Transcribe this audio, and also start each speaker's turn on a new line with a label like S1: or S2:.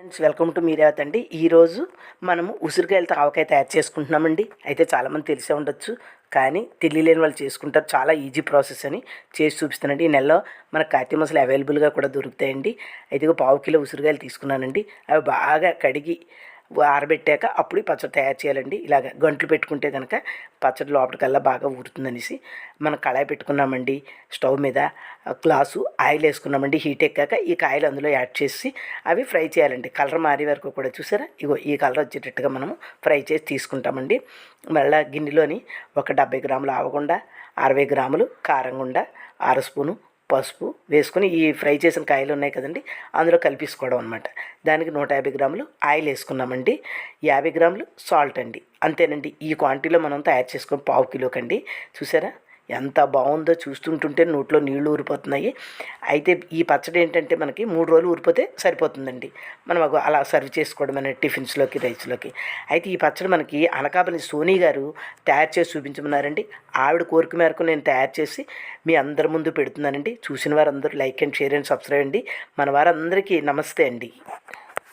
S1: Friends welcome to మీరేవత్ అండి ఈరోజు మనము ఉసిరికాయలతో ఆవకాయ తయారు చేసుకుంటున్నామండి. అయితే చాలామంది తెలిసే ఉండొచ్చు కానీ తెలియలేని వాళ్ళు చేసుకుంటారు. చాలా ఈజీ ప్రాసెస్ అని చేసి చూపిస్తానండి. ఈ నెలలో మన కాతి మసాలు అవైలబుల్గా కూడా దొరుకుతాయండి. అయితే ఇగో పావు కిలో ఉసిరికాయలు తీసుకున్నానండి. అవి బాగా కడిగి ఆరబెట్టాక అప్పుడు ఈ పచ్చడి తయారు చేయాలండి. ఇలాగ గంటలు పెట్టుకుంటే కనుక పచ్చడి లోపలికల్లా బాగా ఊరుతుందనేసి మనం కళాయి పెట్టుకున్నామండి స్టవ్ మీద. గ్లాసు ఆయిల్ వేసుకున్నామండి. హీట్ ఎక్కాక ఈ కాయలు అందులో యాడ్ చేసి అవి ఫ్రై చేయాలండి. కలర్ మారే వరకు కూడా చూసారా? ఇగో ఈ కలర్ వచ్చేటట్టుగా మనము ఫ్రై చేసి తీసుకుంటామండి. మళ్ళీ గిన్నెలోని ఒక డెబ్బై గ్రాములు ఆవగుండ అరవై గ్రాములు కారంగుండ అర స్పూను పసుపు వేసుకుని ఈ ఫ్రై చేసిన కాయలు ఉన్నాయి కదండి అందులో కలిపేసుకోవడం అనమాట దానికి నూట యాభై గ్రాములు ఆయిల్ వేసుకున్నామండి. యాభై గ్రాములు సాల్ట్ అండి. అంతేనండి. ఈ క్వాంటిటీలో మనం తయారు చేసుకుని పావు కిలోకండి. చూసారా? ఎంత బాగుందో చూస్తుంటుంటే నోట్లో నీళ్ళు ఊరిపోతున్నాయి. అయితే ఈ పచ్చడి ఏంటంటే మనకి మూడు రోజులు ఊరిపోతే సరిపోతుందండి. మనం అగో అలా సర్వ్ చేసుకోవడం అనే టిఫిన్స్లోకి రైస్లోకి. అయితే ఈ పచ్చడి మనకి అనకాపల్లి సోనీ గారు తయారు చేసి చూపించమన్నారండి. ఆవిడ కోరిక మేరకు నేను తయారు చేసి మీ అందరి ముందు పెడుతున్నానండి. చూసిన వారందరూ like and share and subscribe అండి. మన వారందరికీ నమస్తే అండి.